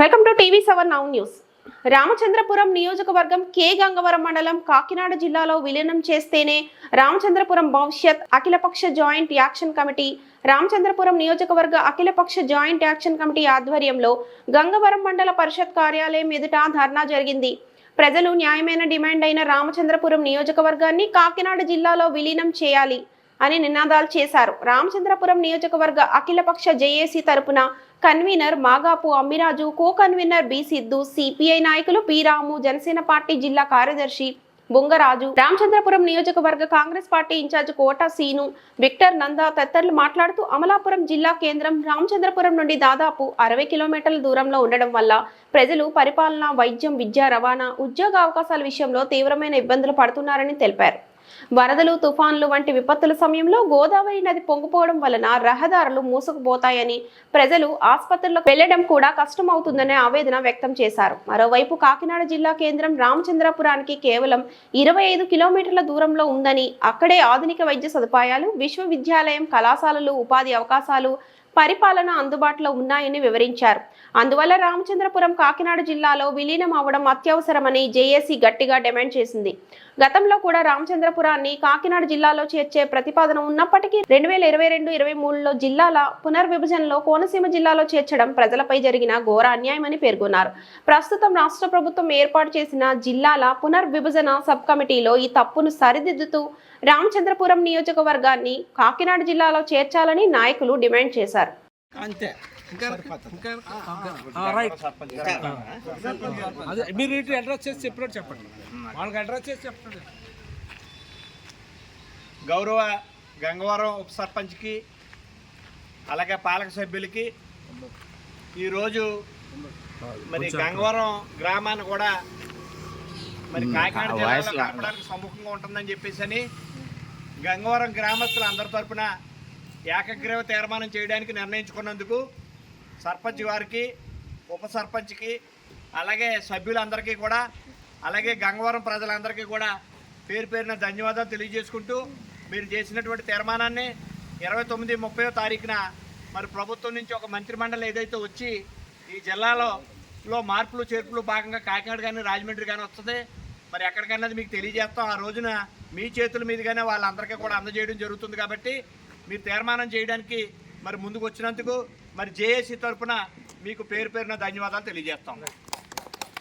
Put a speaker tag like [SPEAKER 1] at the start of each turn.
[SPEAKER 1] Welcome to TV seven now news. Ramachandrapuram నియోజకవర్గం K Gangavaram మండలం కాకినాడ జిల్లాలో విలీనం చేస్తేనే రామచంద్రపురం భవిష్యత్ అఖిలపక్ష జాయింట్ యాక్షన్ కమిటీ రామచంద్రపురం నియోజకవర్గ అఖిలపక్ష జాయింట్ యాక్షన్ కమిటీ ఆధ్వర్యంలో గంగవరం మండల పరిషత్ కార్యాలయం ఎదుట ధర్నా జరిగింది. ప్రజలు న్యాయమైన డిమాండ్ అయిన రామచంద్రపురం నియోజకవర్గాన్ని కాకినాడ జిల్లాలో విలీనం చేయాలి. అని నినాదాలు చేశారు. రామచంద్రపురం నియోజకవర్గ అఖిలపక్ష జేఏసీ తరపున convener Magapu Ammiraju co convener B Siddhu CPI నాయకులు పి రాము జనసేన పార్టీ జిల్లా కార్యదర్శి బొంగరాజు రామచంద్రపురం నియోజకవర్గ Congress party in-charge Kota Seenu Victor Nanda తదితరులు మాట్లాడుతూ అమలాపురం జిల్లా కేంద్రం రామచంద్రపురం నుండి దాదాపు అరవై కిలోమీటర్ల దూరంలో ఉండడం వల్ల ప్రజలు పరిపాలన వైద్యం విద్య రవాణా ఉద్యోగ అవకాశాల విషయంలో తీవ్రమైన ఇబ్బందులు పడుతున్నారని తెలిపారు. వరదలు తుఫాన్లు వంటి విపత్తుల సమయంలో గోదావరి నది పొంగిపోవడం వలన రహదారులు మూసుకుపోతాయని ప్రజలు ఆసుపత్రులకు వెళ్ళడం కూడా కష్టమవుతుందనే ఆవేదన వ్యక్తం చేశారు. మరోవైపు కాకినాడ జిల్లా కేంద్రం రామచంద్రపురానికి కేవలం ఇరవై ఐదు కిలోమీటర్ల దూరంలో ఉందని అక్కడే ఆధునిక వైద్య సదుపాయాలు విశ్వవిద్యాలయం కళాశాలలు ఉపాధి అవకాశాలు పరిపాలన అందుబాటులో ఉన్నాయని వివరించారు. అందువల్ల రామచంద్రపురం కాకినాడ జిల్లాలో విలీనం అవడం అత్యవసరమని జేఏసీ గట్టిగా డిమాండ్ చేసింది. గతంలో కూడా రామచంద్రపురాన్ని కాకినాడ జిల్లాలో చేర్చే ప్రతిపాదన ఉన్నప్పటికీ రెండు వేల ఇరవై రెండు ఇరవై మూడులో జిల్లాల పునర్విభజనలో కోనసీమ జిల్లాలో చేర్చడం ప్రజలపై జరిగిన ఘోర అన్యాయమని పేర్కొన్నారు. ప్రస్తుతం రాష్ట్ర ప్రభుత్వం ఏర్పాటు చేసిన జిల్లాల పునర్విభజన సబ్ కమిటీలో ఈ తప్పును సరిదిద్దుతూ రామచంద్రపురం నియోజకవర్గాన్ని కాకినాడ జిల్లాలో చేర్చాలని నాయకులు డిమాండ్ చేశారు.
[SPEAKER 2] అంతే. ఆ, రైట్. అదే మీరు ఇటు అడ్రస్ చేసి చెప్పినట్టు చెప్పండి. వాళ్ళకి అడ్రస్ చేసి చెప్పండి.
[SPEAKER 3] గౌరవ గంగవరం ఉప సర్పంచ్కి అలాగే పాలక సభ్యులకి ఈరోజు మరి గంగవరం గ్రామాన్ని కూడా మరి కాకినాడ జిల్లాలో కలపడానికి సముఖంగా ఉంటుందని చెప్పేసి అని గంగవరం గ్రామస్తులు అందరి తరపున ఏకగ్రీవ తీర్మానం చేయడానికి నిర్ణయించుకున్నందుకు సర్పంచ్ వారికి ఉప సర్పంచ్కి అలాగే సభ్యులందరికీ కూడా అలాగే గంగవరం ప్రజలందరికీ కూడా పేరు పేరున ధన్యవాదాలు తెలియజేసుకుంటూ మీరు చేసినటువంటి తీర్మానాన్ని ఇరవై తొమ్మిది ముప్పై తారీఖున మరి ప్రభుత్వం నుంచి ఒక మంత్రిమండలి ఏదైతే వచ్చి ఈ జిల్లాలో లో మార్పులు చేర్పులు భాగంగా కాకినాడ కానీ రాజమండ్రి కానీ వస్తుంది. మరి ఎక్కడికన్నది మీకు తెలియజేస్తాం. ఆ రోజున మీ చేతుల మీదుగానే వాళ్ళందరికీ కూడా అందజేయడం జరుగుతుంది కాబట్టి మీరు తీర్మానం చేయడానికి మరి ముందుకు వచ్చినందుకు మరి జేఏసీ తరఫున మీకు పేరు పేరున ధన్యవాదాలు తెలియజేస్తాం.